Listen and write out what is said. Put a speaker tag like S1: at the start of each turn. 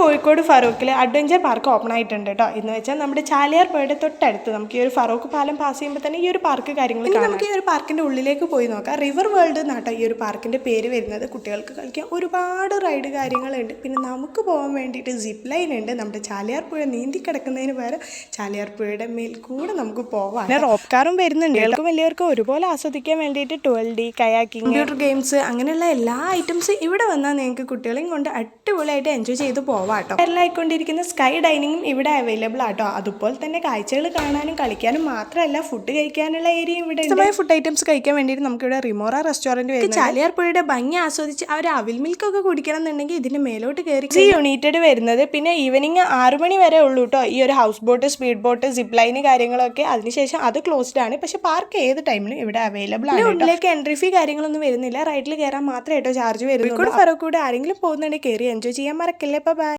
S1: കോഴിക്കോട് ഫറൂഖിൽ adventure park open ആയിട്ടുണ്ട് കേട്ടോ. എന്ന് വെച്ചാൽ നമ്മുടെ ചാലിയാർ പുഴയുടെ തൊട്ടടുത്ത് നമുക്ക് ഈ ഒരു ഫറൂഖ് പാലം പാസ് ചെയ്യുമ്പോൾ തന്നെ ഈ ഒരു പാർക്ക് കാര്യങ്ങൾ കാണാം. നമുക്ക് ഈ ഒരു പാർക്കിന്റെ ഉള്ളിലേക്ക് പോയി നോക്കാം. റിവർ വേൾഡ് എന്നാട്ടോ ഈ ഒരു പാർക്കിന്റെ പേര് വരുന്നത്. കുട്ടികൾക്ക് കളിക്കാൻ ഒരുപാട് റൈഡ് കാര്യങ്ങളുണ്ട്. പിന്നെ നമുക്ക് പോകാൻ വേണ്ടിയിട്ട് സിപ്പ് ലൈൻ ഉണ്ട്. നമ്മുടെ ചാലിയാർ പുഴ നീന്തി കിടക്കുന്നതിന് പകരം ചാലിയാർ പുഴയുടെ മേൽ കൂടെ നമുക്ക് പോവാം. പിന്നെ റോപ്പ് കാറും വരുന്നുണ്ട്. എല്ലാവർക്കും വലിയവർക്കും ഒരുപോലെ ആസ്വദിക്കാൻ വേണ്ടിയിട്ട് twelve D kayaking computer games അങ്ങനെയുള്ള എല്ലാ ഐറ്റംസും ഇവിടെ വന്നാൽ നിങ്ങൾക്ക് കുട്ടികളെയും കൊണ്ട് അടിപൊളിയായിട്ട് എൻജോയ് ചെയ്ത് പോവാം. കേട്ടോ വൈറലായിക്കൊണ്ടിരിക്കുന്ന സ്കൈ ഡൈനിങ്ങും ഇവിടെ അവൈലബിൾ ആട്ടോ. അതുപോലെ തന്നെ കാഴ്ചകൾ കാണാനും കളിക്കാനും മാത്രമല്ല ഫുഡ് കഴിക്കാനുള്ള ഏരിയ ഇവിടെ ഇഷ്ടമായ ഫുഡ് ഐറ്റംസ് കഴിക്കാൻ വേണ്ടിയിട്ട് നമുക്ക് ഇവിടെ റിമോറ റെസ്റ്റോറന്റ് വരുന്നത് ചാലിയാർ പുഴയുടെ ഭംഗി ആസ്വദിച്ച് അവർ അവിൽ മിൽക്ക് ഒക്കെ കുടിക്കണം എന്നുണ്ടെങ്കിൽ ഇതിന്റെ മേലോട്ട് കയറി യുണൈറ്റഡ് വരുന്നത് പിന്നെ ഈവനിങ് ആറു മണി വരെ ഉള്ളൂ കേട്ടോ ഈ ഒരു house boat speed boat zip line കാര്യങ്ങളൊക്കെ. അതിനുശേഷം അത് ക്ലോസ്ഡ് ആണ്. പക്ഷെ പാർക്ക് ഏത് ടൈമിലും ഇവിടെ അവൈലബിൾ ആണ് ഉള്ളിലേക്ക് എൻട്രി ഫീ കാര്യങ്ങളൊന്നും വരുന്നില്ല. റൈറ്റിൽ കയറാൻ മാത്രമേ കേട്ടോ ചാർജ് വരുന്നുള്ളൂ. ഫറോക്കൂടെ ആരെങ്കിലും പോകുന്നുണ്ടെങ്കിൽ കയറി എൻജോയ് ചെയ്യാൻ മറക്കില്ലേ. ബൈ